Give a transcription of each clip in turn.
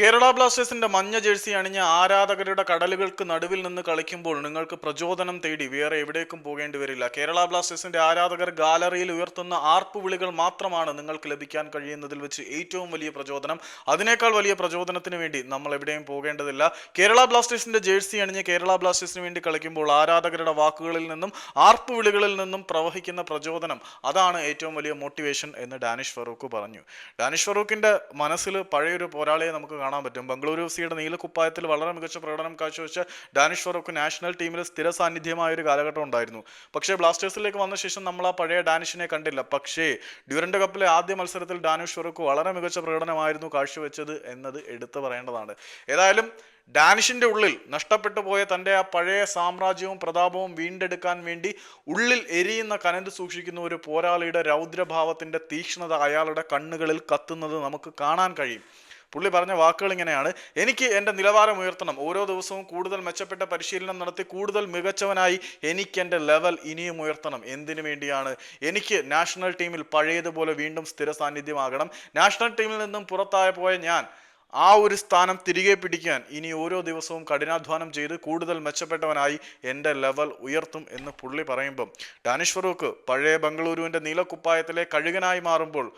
കേരള ബ്ലാസ്റ്റേഴ്സിന്റെ മഞ്ഞ ജേഴ്സി അണിഞ്ഞ ആരാധകരുടെ കടലുകൾക്ക് നടുവിൽ നിന്ന് കളിക്കുമ്പോൾ നിങ്ങൾക്ക് പ്രചോദനം തേടി വേറെ എവിടേക്കും പോകേണ്ടി വരില്ല. കേരള ബ്ലാസ്റ്റേഴ്സിന്റെ ആരാധകർ ഗാലറിയിൽ ഉയർത്തുന്ന ആർപ്പ് വിളികൾ മാത്രമാണ് നിങ്ങൾക്ക് ലഭിക്കാൻ കഴിയുന്നതിൽ വെച്ച് ഏറ്റവും വലിയ പ്രചോദനം. അതിനേക്കാൾ വലിയ പ്രചോദനത്തിന് വേണ്ടി നമ്മൾ എവിടെയും പോകേണ്ടതില്ല. കേരള ബ്ലാസ്റ്റേഴ്സിന്റെ ജേഴ്സി അണിഞ്ഞ് കേരള ബ്ലാസ്റ്റേഴ്സിന് വേണ്ടി കളിക്കുമ്പോൾ ആരാധകരുടെ വാക്കുകളിൽ നിന്നും ആർപ്പ് വിളികളിൽ നിന്നും പ്രവഹിക്കുന്ന പ്രചോദനം അതാണ് ഏറ്റവും വലിയ മോട്ടിവേഷൻ എന്ന് ഡാനിഷ് ഫറൂഖ് പറഞ്ഞു. ഡാനിഷ് ഫറൂഖിന്റെ മനസ്സിൽ പഴയൊരു പോരാളിയെ നമുക്ക് കാണാൻ പറ്റും. ബംഗളൂരു എഫ് സിയുടെ നീലക്കുപ്പായത്തിൽ വളരെ മികച്ച പ്രകടനം കാഴ്ചവെച്ച ഡാനിഷ് ഫറൂഖ് നാഷണൽ ടീമിൽ സ്ഥിര സാന്നിധ്യമായ ഒരു കാലഘട്ടം ഉണ്ടായിരുന്നു. പക്ഷേ ബ്ലാസ്റ്റേഴ്സിലേക്ക് വന്ന ശേഷം നമ്മൾ ആ പഴയ ഡാനിഷിനെ കണ്ടില്ല. പക്ഷേ ഡ്യൂറൻഡ് കപ്പിലെ ആദ്യ മത്സരത്തിൽ ഡാനിഷ് ഫറൂഖ് വളരെ മികച്ച പ്രകടനമായിരുന്നു കാഴ്ചവെച്ചത് എന്നത് എടുത്തു പറയേണ്ടതാണ്. ഏതായാലും ഡാനിഷിന്റെ ഉള്ളിൽ നഷ്ടപ്പെട്ടു പോയ തന്റെ ആ പഴയ സാമ്രാജ്യവും പ്രതാപവും വീണ്ടെടുക്കാൻ വേണ്ടി ഉള്ളിൽ എരിയുന്ന കനന്ത് സൂക്ഷിക്കുന്ന ഒരു പോരാളിയുടെ രൗദ്രഭാവത്തിന്റെ തീക്ഷ്ണത അയാളുടെ കണ്ണുകളിൽ കത്തുന്നത് നമുക്ക് കാണാൻ കഴിയും. പുള്ളി പറഞ്ഞ വാക്കുകൾ ഇങ്ങനെയാണ്. എനിക്ക് എന്റെ നിലവാരം ഉയർത്തണം. ഓരോ ദിവസവും കൂടുതൽ മെച്ചപ്പെട്ട പരിശീലനം നടത്തി കൂടുതൽ മികച്ചവനായി എനിക്ക് എന്റെ ലെവൽ ഇനിയും ഉയർത്തണം. എന്തിനു വേണ്ടിയാണ്? എനിക്ക് നാഷണൽ ടീമിൽ പഴയതുപോലെ വീണ്ടും സ്ഥിര സാന്നിധ്യമാകണം. നാഷണൽ ടീമിൽ നിന്നും പുറത്തായ പോയ ഞാൻ ആ ഒരു സ്ഥാനം തിരികെ പിടിക്കാൻ ഇനി ഓരോ ദിവസവും കഠിനാധ്വാനം ചെയ്ത് കൂടുതൽ മെച്ചപ്പെട്ടവനായി എന്റെ ലെവൽ ഉയർത്തും എന്ന് പുള്ളി പറയുമ്പം ഡാനിഷ് ഫറൂഖ് പഴയ ബംഗളൂരുവിന്റെ നീലക്കുപ്പായത്തിലെ കഴുകനായി മാറുമ്പോൾ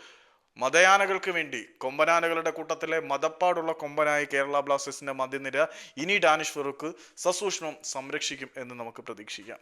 മതയാനകൾക്ക് വേണ്ടി കൊമ്പനാനകളുടെ കൂട്ടത്തിലെ മതപ്പാടുള്ള കൊമ്പനായി കേരള ബ്ലാസ്റ്റേഴ്സിന്റെ മധ്യനിര ഇനി ഡാനിഷ് ഫറൂഖ് സസൂക്ഷ്മം സംരക്ഷിക്കും എന്ന് നമുക്ക് പ്രതീക്ഷിക്കാം.